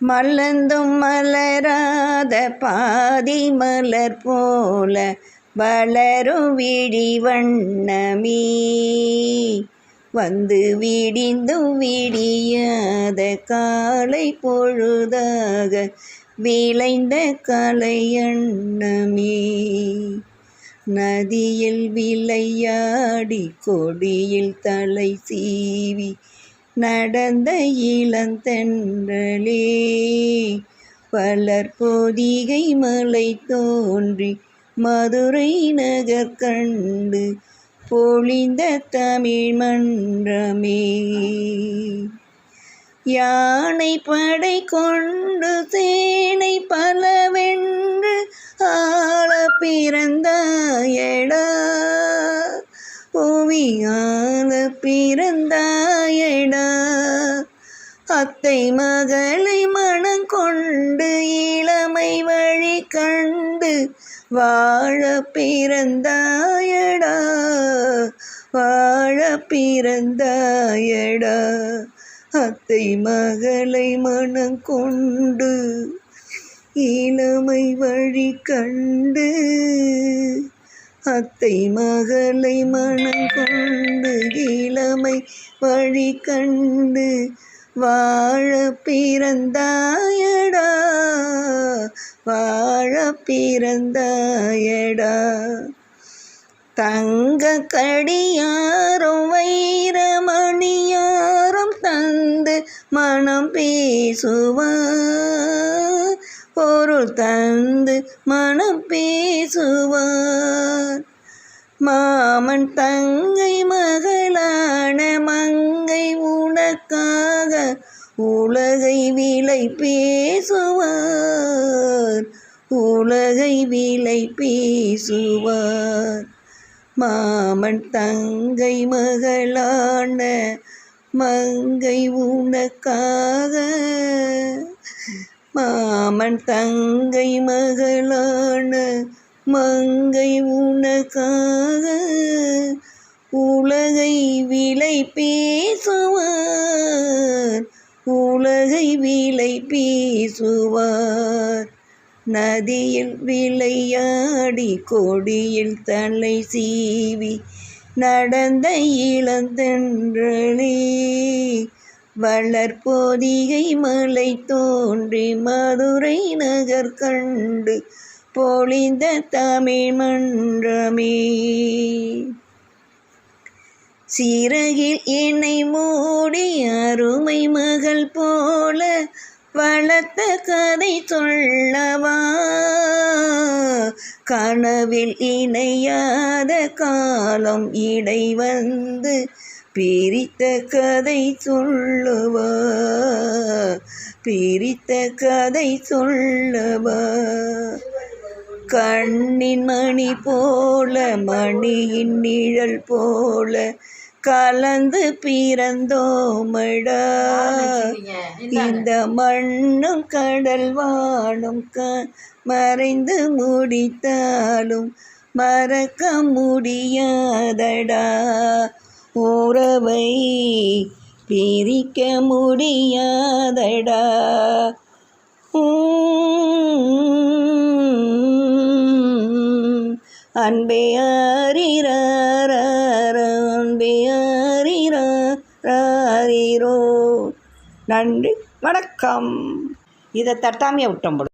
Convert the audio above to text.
மலர்ந்தும் மலராத பாதி மலர் போல வளரும் விழி வண்ணமே. வந்து விடிந்தும் விடியாத காலை பொழுதாக விளைந்த கலையண்ணமே நதியில் விளையாடி கொடியில் தலை சீவி நடந்த இளந்தென்றலே. பலர் பொதிகை மலை தோன்றி மதுரை நகர் கண்டு பொழிந்த தமிழ் மன்றமே. யானை படை கொண்டு புவியால பிறந்தாயடா. அத்தை மகளை மனம் கொண்டு இளமை வழி கண்டு வாழ பிறந்தாயடா. வாழ பிறந்தாயடா. அத்தை மகளை மனம் கொண்டு இளமை வழி கண்டு அத்தை மகளை மனம் கொண்டு இளமை வழி கண்டு வாழ பிறந்தாயடா வாழ பிறந்தாயடா. தங்க கடியாரும் வைரமணியாரும் தந்து மனம் பேசுவார். பொருள் தந்து மனம் பேசுவார். மாமன் தங்கை மகளான மங்கை உனக்காக உலகை விலை பேசுவார். உலகை விலை பேசுவார். மாமன் தங்கை மகளான மங்கை உனக்காக மாமன் தங்கை மகளான மங்கை உனக்காக உலகை விலை பேசுவார் உலகை விலை பேசுவார். நதியில் விளையாடி கொடியில் தலை சீவி நடந்த இளந்தென்றலே வளர்போதிகை மலை தோன்றி மதுரை நகர் கண்டு பொழிந்த தமிழ் மன்றமே. சிறகில் என்னை மூடி அருமை மகள் போல வளர்த்த கதை சொல்லவா? கனவில் இணையாத காலம் இடை வந்து பிரித்த கதை சொல்லுவா பிரித்த கதை சொல்லுவா. கண்ணின் மணி போல மணியின் நிழல் போல கலந்து பிறந்தோமடா. இந்த மண்ணும் கடல் வானும் க மறைந்து முடித்தாலும் மறக்க முடியாதடா. உறவை பிரிக்க முடியாதடா. அன்பே அறிறாரோ நன்றி. வணக்கம். இதை தட்டாமையை விட்டோம்